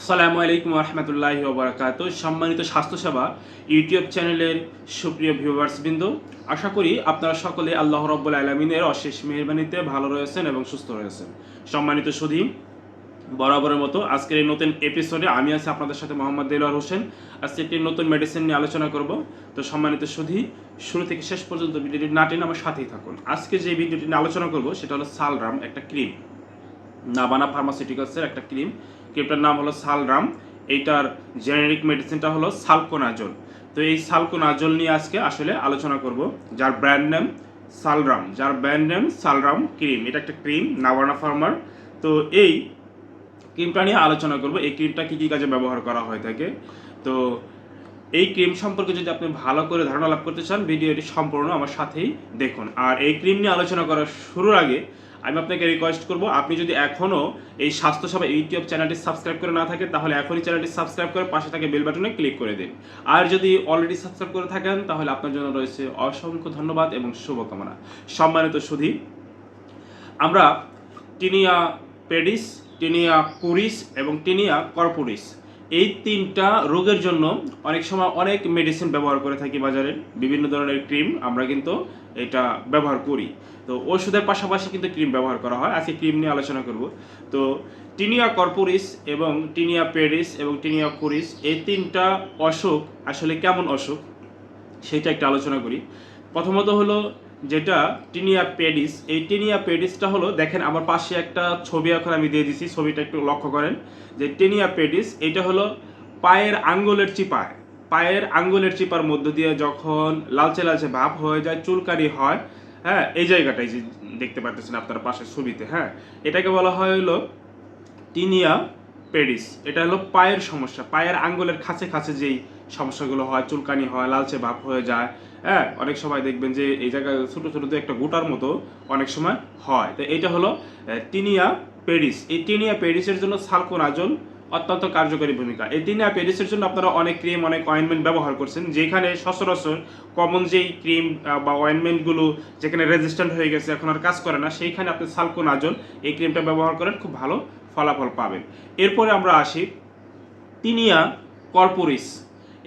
আসসালামু আলাইকুম রহমতুল্লাহি ওবরাকাত সম্মানিত স্বাস্থ্যসেবা ইউটিউব চ্যানেলের সুপ্রিয় ভিউয়ার্স বৃন্দ, আশা করি আপনারা সকলে আল্লাহ রব্বুল আলমিনের অশেষ মেহরবানিতে ভালো রয়েছেন এবং সুস্থ রয়েছেন। সম্মানিত সুধী, বরাবরের মতো আজকের এই নতুন এপিসোডে আমি আছি আপনাদের সাথে মোহাম্মদ দেলোয়ার হোসেন। আজকে একটি নতুন মেডিসিন নিয়ে আলোচনা করব। তো সম্মানিত সুধী, শুরু থেকে শেষ পর্যন্ত ভিডিওটি না টেনে আমার সাথেই থাকুন। আজকে যে ভিডিওটি নিয়ে আলোচনা করব, সেটা হলো সালরাম, একটা ক্রিম। নাবানা ফার্মাসিউটিক্যালসের একটা ক্রিম। ক্রিমটার নাম হলো সালরাম। এইটার জেনেরিক মেডিসিনটা হলো সালকোনাজল। তো এই সালকোনাজল নিয়ে আজকে আসলে আলোচনা করব, যার ব্র্যান্ড নেম সালরাম। যার ব্র্যান্ড নেম সালরাম ক্রিম এটা একটা ক্রিম নাবানা ফার্মার। তো এই ক্রিমটা নিয়ে আলোচনা করব। এই ক্রিমটা কী কী কাজে ব্যবহার করা হয়ে থাকে? তো এই ক্রিম সম্পর্কে যদি আপনি ভালো করে ধারণা লাভ করতে চান, ভিডিওটি সম্পূর্ণ আমার সাথেই দেখুন। আর এই ক্রিম নিয়ে আলোচনা করার শুরুর আগে আমি আপনাকে রিকোয়েস্ট করব, আপনি যদি এখনও এই স্বাস্থ্যসেবা ইউটিউব চ্যানেলটি সাবস্ক্রাইব করে না থাকেন তাহলে এখনই চ্যানেলটি সাবস্ক্রাইব করে পাশে থাকে বেল বাটনে ক্লিক করে দিন। আর যদি অলরেডি সাবস্ক্রাইব করে থাকেন, তাহলে আপনার জন্য রয়েছে অসংখ্য ধন্যবাদ এবং শুভকামনা। সম্মানিত সুধী, আমরা টিনিয়া পেডিস, টিনিয়া কুরিস এবং টিনিয়া কর্পোরিস এই তিনটা রোগের জন্য অনেক সময় অনেক মেডিসিন ব্যবহার করে থাকি বাজারে। বিভিন্ন ধরনের ক্রিম আমরা কিন্তু এটা ব্যবহার করি। তো ওষুধের পাশাপাশি কিন্তু ক্রিম ব্যবহার করা হয়। আজকে ক্রিম নিয়ে আলোচনা করব। তো টিনিয়া কর্পোরিস এবং টিনিয়া পেডিস এবং টিনিয়া কুরিস, এই তিনটা অসুখ আসলে কেমন অসুখ? সেটা একটা আলোচনা করি। প্রথমত হলো যেটা টিনিয়া পেডিস। এই টিনিয়া পেডিসটা হলো, দেখেন আমার পাশে একটা ছবি এখন আমি দিয়ে দিছি, ছবিটা একটু লক্ষ্য করেন। যে টিনিয়া পেডিস, এটা হলো পায়ের আঙ্গুলের চিপায় পায়ের আঙ্গুলের চিপার মধ্য দিয়ে যখন লালচে লালচে ভাব হয়ে যায়, চুলকানি হয় হ্যাঁ এই জায়গাটাই যে দেখতে পাচ্ছেন আপনার পাশের ছবিতে হ্যাঁ। এটাকে বলা হয় হলো টিনিয়া পেডিস এটা হলো পায়ের সমস্যা। পায়ের আঙ্গুলের কাছে কাছে যেই সমস্যাগুলো হয়, চুলকানি হয়, লালচে ভাব হয়ে যায় হ্যাঁ? অনেক সময় দেখবেন যে এই জায়গায় ছোটো ছোটো একটা গোটার মতো অনেক সময় হয়। তো এটা হলো টিনিয়া পেডিস এই টিনিয়া পেডিসের জন্য সালকোনাজল অত্যন্ত কার্যকরী ভূমিকা। এই টিনিয়া পেডিসের জন্য আপনারা অনেক ক্রিম, অনেক অয়েনমেন্ট ব্যবহার করছেন। যেখানে সচরাচর কমন যেই ক্রিম বা অয়েনমেন্টগুলো যেখানে রেজিস্ট্যান্ট হয়ে গেছে, এখন আর কাজ করে না, সেইখানে আপনি সালকোনাজল এই ক্রিমটা ব্যবহার করেন, খুব ভালো ফলাফল পাবেন। এরপরে আমরা আসি টিনিয়া কর্পোরিস।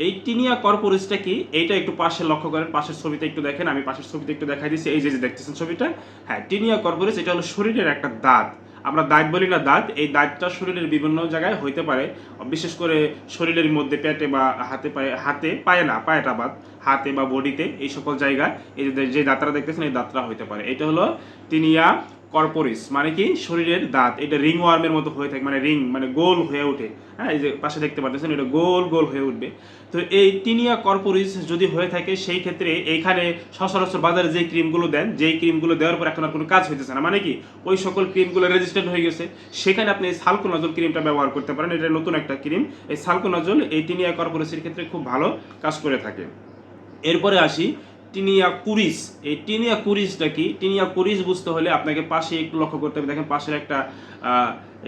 এই টিনিয়া কর্পোরিসটা কি? এইটা একটু পাশে লক্ষ্য করেন, পাশের ছবিতে একটু দেখেন, আমি পাশের ছবিতে একটু দেখাই দিচ্ছি। এই যে যে দেখতেছেন ছবিটা? হ্যাঁ টিনিয়া কর্পোরিস, এটা হলো শরীরের একটা দাঁত। আমরা দাঁত বলি না দাঁত, এই দাঁতটা শরীরের বিভিন্ন জায়গায় হইতে পারে। বিশেষ করে শরীরের মধ্যে পেটে বা হাতে পায়ে হাতে পায়ে না পায়েটা বাদ হাতে বা বডিতে, এই সকল জায়গায় এই যে দাঁতটা দেখতেছেন, এই দাঁতটা হইতে পারে। এটা হলো টিনিয়া কর্পোরিস মানে কি? শরীরের দাঁত। এটা রিং ওয়ার্মের মতো হয়ে থাকে মানে রিং মানে গোল হয়ে ওঠে। হ্যাঁ এই যে পাশে দেখতে পাচ্ছেন, এটা গোল গোল হয়ে উঠবে। তো এই টিনিয়া কর্পোরিস যদি হয়ে থাকে, সেই ক্ষেত্রে এইখানে সচরাচর বাজারে যে ক্রিমগুলো দেন, যেই ক্রিমগুলো দেওয়ার পর এখন আর কোনো কাজ হইতেছে না। মানে কি? ওই সকল ক্রিমগুলো রেজিস্ট্যান্ট হয়ে গেছে। সেখানে আপনি এই সালকোনাজল ক্রিমটা ব্যবহার করতে পারেন। এটা নতুন একটা ক্রিম। এই সালকোনাজল এই টিনিয়া কর্পোরিসের ক্ষেত্রে খুব ভালো কাজ করে থাকে। এরপরে আসি টিনিয়া কুরিস, এই টিনিয়া কুরিসটা কি? টিনিয়া কুরিস বুঝতে হলে আপনাকে পাশে একটু লক্ষ্য করতে হবে। দেখেন পাশের একটা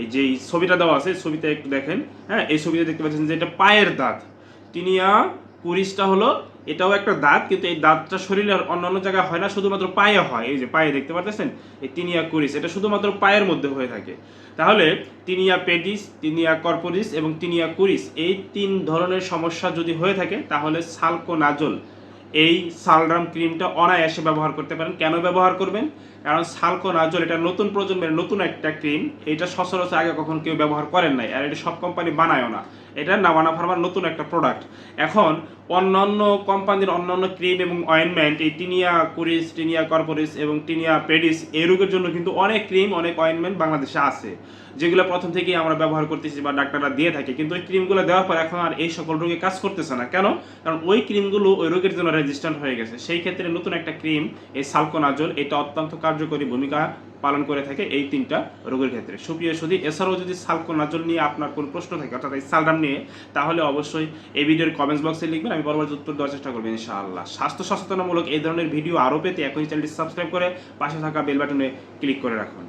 এই যে ছবিটা দেওয়া আছে ছবিতে একটু দেখেন। হ্যাঁ এই ছবিতে দেখতে পাচ্ছেন যে এটা পায়ের দাঁত। টিনিয়া কুরিসটা হলো, এটাও একটা দাঁত, কিন্তু এই দাঁতটা শরীরের অন্যান্য জায়গায় হয় না, শুধুমাত্র পায়ে হয়। এই যে পায়ে দেখতে পাচ্ছেন এই টিনিয়া কুরিস, এটা শুধুমাত্র পায়ের মধ্যে হয়ে থাকে। তাহলে টিনিয়া পেডিস, টিনিয়া কর্পোরিস এবং টিনিয়া কুরিস, এই তিন ধরনের সমস্যা যদি হয়ে থাকে, তাহলে সালকোনাজল এই সালরাম ক্রিমটা অনায়াসে ব্যবহার করতে পারেন। কেন ব্যবহার করবেন? কারণ সালকোনাজল, এটা নতুন প্রজন্মের নতুন একটা ক্রিম। এটা সচরাচর আগে কখন কেউ ব্যবহার করেন নাই। আর এটা সব কোম্পানি বানায়ও না। এটা নামানা ফার্মার নতুন একটা প্রোডাক্ট এখন অন্যান্য কোম্পানির অন্যান্য ক্রিম এবং অয়েনমেন্ট এই টিনিয়া কুরিস টিনিয়া কর্পোরিস এবং টিনিয়া পেডিস এই রোগের জন্য কিন্তু অনেক ক্রিম অনেক অয়েনমেন্ট বাংলাদেশে আছে। যেগুলো প্রথম থেকেই আমরা ব্যবহার করতেছি বা ডাক্তাররা দিয়ে থাকে। কিন্তু ওই ক্রিমগুলো দেওয়ার পর এখন আর এই সকল রোগে কাজ করতেছে না। কেন? কারণ ওই ক্রিমগুলো ওই রোগের জন্য রেজিস্ট্যান্ট হয়ে গেছে। সেই ক্ষেত্রে নতুন একটা ক্রিম এই সালকোনাজল এটা অত্যন্ত কার্যকরী ভূমিকা পালন করে থাকে এই তিনটা রোগের ক্ষেত্রে। সুপ্রিয় সুদী এছাড়াও যদি সালকোনাজল নিয়ে আপনার কোনো প্রশ্ন থাকে, অর্থাৎ এই সালডাম নিয়ে, তাহলে অবশ্যই এই ভিডিওর কমেন্টস বক্সে লিখবেন, আমি পরবর্তী উত্তর দেওয়ার চেষ্টা করব ইনশাআল্লাহ। স্বাস্থ্য সচেতনামূলক এই ধরনের ভিডিও আরও পেতে এখনই চ্যানেলটি সাবস্ক্রাইব করে পাশে থাকা বেল বাটনে ক্লিক করে রাখুন।